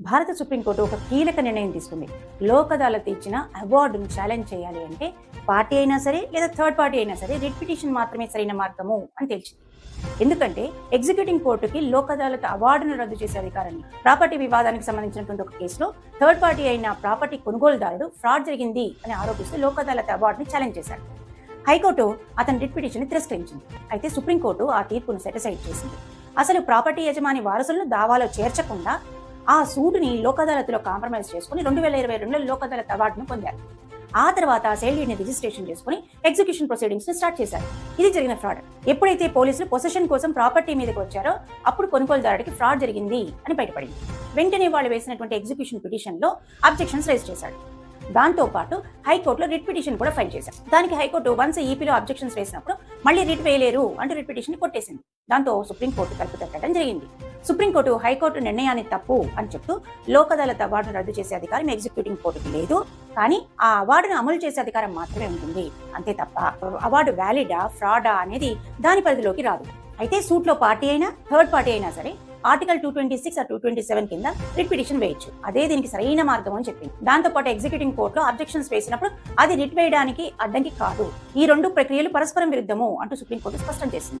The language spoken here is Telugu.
భారత సుప్రీంకోర్టు ఒక కీలక నిర్ణయం తీసుకుంది. లోక్ అదాలత్ ఇచ్చిన అవార్డును ఛాలెంజ్ చేయాలి అంటే పార్టీ అయినా సరే లేదా థర్డ్ పార్టీ అయినా సరే రిట్ పిటిషన్ మాత్రమే సరైన మార్గము అని తేల్చింది. ఎందుకంటే ఎగ్జిక్యూటింగ్ కోర్టుకి లోక్ అదాలత్ అవార్డును రద్దు చేసే అధికారాన్ని ప్రాపర్టీ వివాదానికి సంబంధించినటువంటి ఒక కేసులో థర్డ్ పార్టీ అయిన ప్రాపర్టీ కొనుగోలుదారుడు ఫ్రాడ్ జరిగింది అని ఆరోపిస్తూ లోక్ అదాలత్ అవార్డుని ఛాలెంజ్ చేశారు హైకోర్టు అతని రిట్ పిటిషన్ని తిరస్కరించింది. అయితే సుప్రీంకోర్టు ఆ తీర్పును సెటిసైడ్ చేసింది. అసలు ప్రాపర్టీ యజమాని వారసులను దావాలో చేర్చకుండా ఆ సూటుని లోక్ అదాలత్లో కాంప్రమైజ్ చేసుకుని రెండు వేల ఇరవై రెండులో లోక్ అదాలత్ అవార్డును పొందారు. ఆ తర్వాత సేల్ డీడ్ని రిజిస్ట్రేషన్ చేసుకుని ఎగ్జిక్యూషన్ ప్రొసీడింగ్స్ని స్టార్ట్ చేశారు. ఇది జరిగిన ఫ్రాడ్. ఎప్పుడైతే పోలీసులు పొసెషన్ కోసం ప్రాపర్టీ మీదకి వచ్చారో అప్పుడు కొనుగోలుదారుడికి ఫ్రాడ్ జరిగింది అని బయటపడింది. వెంటనే వాళ్ళు వేసినటువంటి ఎగ్జిక్యూషన్ పిటిషన్లో అబ్జెక్షన్స్ రైజ్ చేశాడు. దాంతో పాటు హైకోర్టులో రిట్ పిటిషన్ కూడా ఫైల్ చేశారు. దానికి హైకోర్టు వన్స్ ఈపీలో అబ్జెక్షన్స్ వేసినప్పుడు మళ్ళీ రిట్ వేయలేరు అంటూ రిట్ పిటిషన్ కొట్టేసింది. దాంతో సుప్రీంకోర్టు కలుపు తట్టడం జరిగింది. సుప్రీంకోర్టు హైకోర్టు నిర్ణయాన్ని తప్పు అని చెప్తూ లోక్ అదాలత్ అవార్డును రద్దు చేసే అధికారం ఎగ్జిక్యూటింగ్ కోర్టుకి లేదు. కానీ ఆ అవార్డును అమలు చేసే అధికారం మాత్రమే ఉంటుంది. అంతే తప్ప అవార్డు వ్యాలిడా ఫ్రాడా అనేది దాని పరిధిలోకి రాదు. అయితే సూట్లో పార్టీ అయినా థర్డ్ పార్టీ అయినా సరే article two twenty six two twenty seven కింద రిట్ పిటిషన్ వేయచ్చు. అదే దీనికి సరైన మార్గం అని చెప్పింది. దాంతో పాటు ఎగ్జిక్యూటింగ్ కోర్టులో అబ్జెక్షన్స్ వేసినప్పుడు అది రిట్ వేయడానికి అడ్డంకి కాదు. ఈ రెండు ప్రక్రియలు పరస్పరం విరుద్ధము అంటూ సుప్రీంకోర్టు స్పష్టం చేసింది.